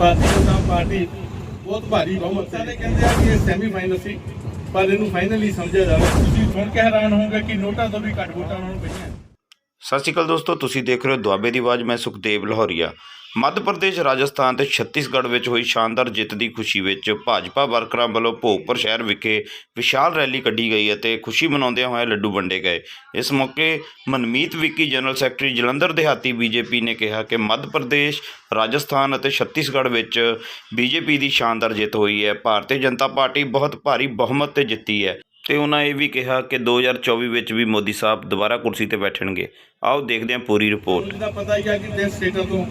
Bharatiya Janata party ਬਹੁਤ ਭਾਰੀ ਬਹੁਮਤ ਸਾਰੇ ਕਹਿੰਦੇ ਆ ਕਿ ਇਹ ਸੈਮੀ ਸੀ, ਪਰ ਇਹਨੂੰ ਫਾਈਨਲ ਸਮਝਿਆ ਜਾਵੇ। ਤੁਸੀਂ ਸੁਣ ਕੇ ਹੈਰਾਨ ਹੋਵੋਗੇ ਕਿ ਨੋਟਾਂ ਤੋਂ ਵੀ ਘੱਟ ਵੋਟਾਂ ਉਹਨਾਂ ਨੂੰ ਪਈਆਂ। ਸਤਿ ਸ਼੍ਰੀ ਅਕਾਲ ਦੋਸਤੋ, ਤੁਸੀਂ ਦੇਖ ਰਹੇ ਹੋ ਦੁਆਬੇ ਦੀ ਆਵਾਜ਼, ਮੈਂ ਸੁਖਦੇਵ ਲਾਹੌਰੀਆ। ਮੱਧ ਪ੍ਰਦੇਸ਼, ਰਾਜਸਥਾਨ ਤੇ ਛੱਤੀਸਗੜ੍ਹ ਵਿੱਚ ਹੋਈ ਸ਼ਾਨਦਾਰ ਜਿੱਤ ਦੀ ਖੁਸ਼ੀ ਵਿੱਚ ਭਾਜਪਾ ਵਰਕਰਾਂ ਵੱਲੋਂ ਭੋਗਪੁਰ ਸ਼ਹਿਰ ਵਿਖੇ ਵਿਸ਼ਾਲ ਰੈਲੀ ਕੱਢੀ ਗਈ ਅਤੇ ਖੁਸ਼ੀ ਮਨਾਉਂਦਿਆਂ ਹੋਇਆ ਲੱਡੂ ਵੰਡੇ ਗਏ। ਇਸ ਮੌਕੇ ਮਨਮੀਤ ਵਿੱਕੀ, ਜਨਰਲ ਸੈਕਟਰੀ ਜਲੰਧਰ ਦਿਹਾਤੀ ਬੀਜੇਪੀ ਨੇ ਕਿਹਾ ਕਿ ਮੱਧ ਪ੍ਰਦੇਸ਼, ਰਾਜਸਥਾਨ ਅਤੇ ਛੱਤੀਸਗੜ੍ਹ ਵਿੱਚ ਬੀਜੇਪੀ ਦੀ ਸ਼ਾਨਦਾਰ ਜਿੱਤ ਹੋਈ ਹੈ। ਭਾਰਤੀ ਜਨਤਾ ਪਾਰਟੀ ਬਹੁਤ ਭਾਰੀ ਬਹੁਮਤ ਤੇ ਜਿੱਤੀ ਹੈ ਤੇ ਉਹਨਾਂ ਇਹ ਵੀ ਕਿਹਾ ਕਿ 2024 ਵਿੱਚ ਵੀ ਮੋਦੀ ਸਾਹਿਬ ਦੁਬਾਰਾ ਕੁਰਸੀ ਤੇ ਬੈਠਣਗੇ। ਆਓ ਦੇਖਦੇ ਹਾਂ ਪੂਰੀ ਰਿਪੋਰਟ। ਦਾ ਪਤਾ ਹੀ ਆ ਕਿ ਤਿੰਨ ਸਟੇਟਾਂ ਤੋਂ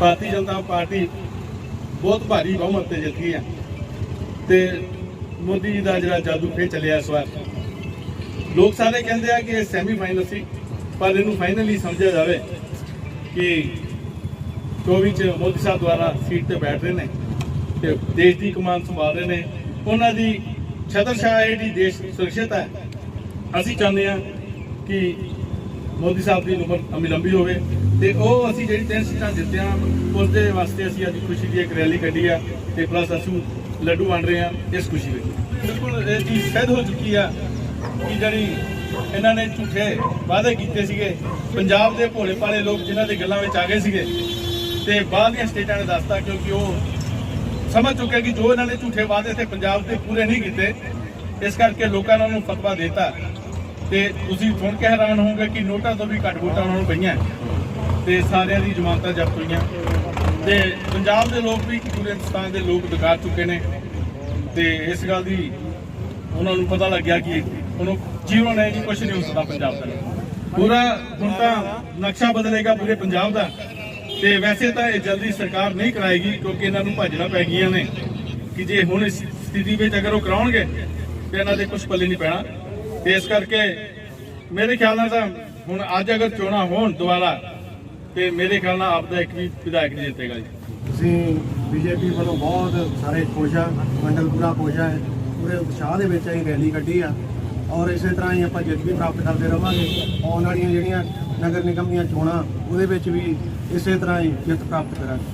ਭਾਰਤੀ ਜਨਤਾ ਪਾਰਟੀ ਬਹੁਤ ਭਾਰੀ ਬਹੁਮਤ ਤੇ ਜਿੱਤੀ ਹੈ। ਆ ਤੇ ਮੋਦੀ ਜੀ ਦਾ ਜਿਹੜਾ ਜਾਦੂ ਫੇਰ ਚੱਲਿਆ ਇਸ ਵਾਰ। ਲੋਕ ਸਾਰੇ ਕਹਿੰਦੇ ਆ ਕਿ ਇਹ ਸੈਮੀ ਫਾਈਨਲ ਸੀ, ਪਰ ਇਹਨੂੰ ਫਾਈਨਲੀ ਸਮਝਿਆ ਜਾਵੇ ਕਿ 24 ਚ ਮੋਦੀ ਸਾਹਿਬ ਦੁਆਰਾ ਸੀਟ ਤੇ ਬੈਠ ਰਹੇ ਨੇ ਤੇ ਦੇਸ਼ ਦੀ ਕਮਾਨ ਸੰਭਾਲ ਰਹੇ ਨੇ। ਉਹਨਾਂ ਦੀ ਛਤਰਛਾਇਆ ਜਿਹੜੀ ਦੇਸ਼ ਸੁਰੱਖਿਅਤ ਹੈ। ਅਸੀਂ ਚਾਹੁੰਦੇ ਹਾਂ ਕਿ ਮੋਦੀ ਸਾਹਿਬ ਦੀ ਉਮਰ ਲੰਬੀ ਲੰਬੀ ਹੋਵੇ। ਤੇ ਉਹ ਅਸੀਂ ਜਿਹੜੀ ਤਿੰਨ ਸੀਟਾਂ ਜਿੱਤਿਆਂ, ਉਸ ਦੇ ਵਾਸਤੇ ਅਸੀਂ ਅੱਜ ਖੁਸ਼ੀ ਦੀ ਇੱਕ ਰੈਲੀ ਕੱਢੀ ਆ ਤੇ ਪਲੱਸ ਅਸੀਂ ਲੱਡੂ ਵੰਡ ਰਹੇ ਆ ਇਸ ਖੁਸ਼ੀ ਵਿੱਚ। ਬਿਲਕੁਲ ਇਹ ਚੀਜ਼ ਸਹਿਦ ਹੋ ਚੁੱਕੀ ਆ ਕਿ ਜਿਹੜੀ ਇਹਨਾਂ ਨੇ ਝੂਠੇ ਵਾਅਦੇ ਕੀਤੇ ਸੀਗੇ, ਪੰਜਾਬ ਦੇ ਭੋਲੇ ਭਾਲੇ ਲੋਕ ਜਿਨ੍ਹਾਂ ਦੇ ਗੱਲਾਂ ਵਿੱਚ ਆ ਗਏ ਸੀਗੇ ਤੇ ਬਾਹਰ ਦੀਆਂ ਸਟੇਟਾਂ ਨੇ ਦੱਸਤਾ ਕਿਉਂਕਿ ਉਹ ਸਮਝ ਚੁੱਕੇ ਕਿ ਜੋ ਇਹਨਾਂ ਨੇ ਝੂਠੇ ਵਾਅਦੇ ਤੇ ਪੰਜਾਬ ਦੇ ਪੂਰੇ ਨਹੀਂ ਕੀਤੇ, ਇਸ ਕਰਕੇ ਲੋਕਾਂ ਨੇ ਉਹਨੂੰ ਫਤਵਾ ਦਿੱਤਾ। ਤੇ ਤੁਸੀਂ ਸੁਣ ਕੇ ਹੈਰਾਨ ਹੋਵੋਗੇ ਕਿ ਨੋਟਾਂ ਤੋਂ ਵੀ ਘੱਟ ਵੋਟਾਂ ਉਹਨਾਂ ਨੂੰ ਪਈਆਂ। ਤੇ ਸਾਰਿਆਂ ਦੀ ਜ਼ਮਾਨਤਾਂ ਜ਼ਬਤ ਹੋਈਆਂ। ਤੇ ਪੰਜਾਬ ਦੇ ਲੋਕ ਵੀ ਪੂਰੇ ਹਿੰਦੁਸਤਾਨ ਦੇ ਲੋਕ ਦਿਖਾ ਚੁੱਕੇ ਨੇ। ਤੇ ਇਸ ਗੱਲ ਦੀ ਉਹਨਾਂ ਨੂੰ ਪਤਾ ਲੱਗਿਆ ਕਿ ਉਹਨੂੰ ਜੀਵਨ ਹੈ ਕਿ ਕੁਝ ਨਹੀਂ ਹੋ ਸਕਦਾ ਪੰਜਾਬ ਦਾ। ਪੂਰਾ ਹੁਣ ਤਾਂ ਨਕਸ਼ਾ ਬਦਲੇਗਾ ਪੂਰੇ ਪੰਜਾਬ ਦਾ। ਤੇ ਵੈਸੇ ਤਾਂ ਇਹ ਜਲਦੀ ਸਰਕਾਰ ਨਹੀਂ ਕਰਾਏਗੀ ਕਿਉਂਕਿ ਇਹਨਾਂ ਨੂੰ ਭੱਜਣਾ ਪੈ ਗਈਆਂ ਨੇ। ਕਿ ਜੇ ਹੁਣ ਇਸ ਸਥਿਤੀ ਵਿੱਚ ਅਗਰ ਉਹ ਕਰਾਉਣਗੇ, ਤੇ ਇਹਨਾਂ ਦੇ ਕੁਝ ਪੱਲੇ ਨਹੀਂ ਪੈਣਾ। ਤੇ ਇਸ ਕਰਕੇ ਮੇਰੇ ਖਿਆਲ ਨਾਲ ਤਾਂ ਹੁਣ ਅੱਜ ਅਗਰ ਚੋਣਾਂ ਹੋਣ ਦੁਬਾਰਾ ਤੇ ਮੇਰੇ ਖਿਆਲ ਨਾਲ ਆਪ ਦਾ ਇੱਕ ਵੀ ਵਿਧਾਇਕ ਨਹੀਂ ਜਿੱਤੇਗਾ ਜੀ। ਅਸੀਂ ਬੀਜੇਪੀ ਵੱਲੋਂ ਬਹੁਤ ਸਾਰੇ ਖੁਸ਼ ਆ ਮੰਡਲ ਪੂਰਾ ਖੁਸ਼ ਆ ਪੂਰੇ ਉਤਸ਼ਾਹ ਦੇ ਵਿੱਚ ਅਸੀਂ ਰੈਲੀ ਕੱਢੀ ਆ। ਔਰ ਇਸੇ ਤਰ੍ਹਾਂ ਹੀ ਆਪਾਂ ਜਿੱਤ ਵੀ ਪ੍ਰਾਪਤ ਕਰਦੇ ਰਵਾਂਗੇ। ਆਉਣ ਵਾਲੀਆਂ ਜਿਹੜੀਆਂ ਨਗਰ ਨਿਗਮ ਦੀਆਂ ਚੋਣਾਂ, ਉਹਦੇ ਵਿੱਚ ਵੀ ਇਸੇ ਤਰ੍ਹਾਂ ਹੀ ਜਿੱਤ ਪ੍ਰਾਪਤ ਕਰਾਂਗੇ।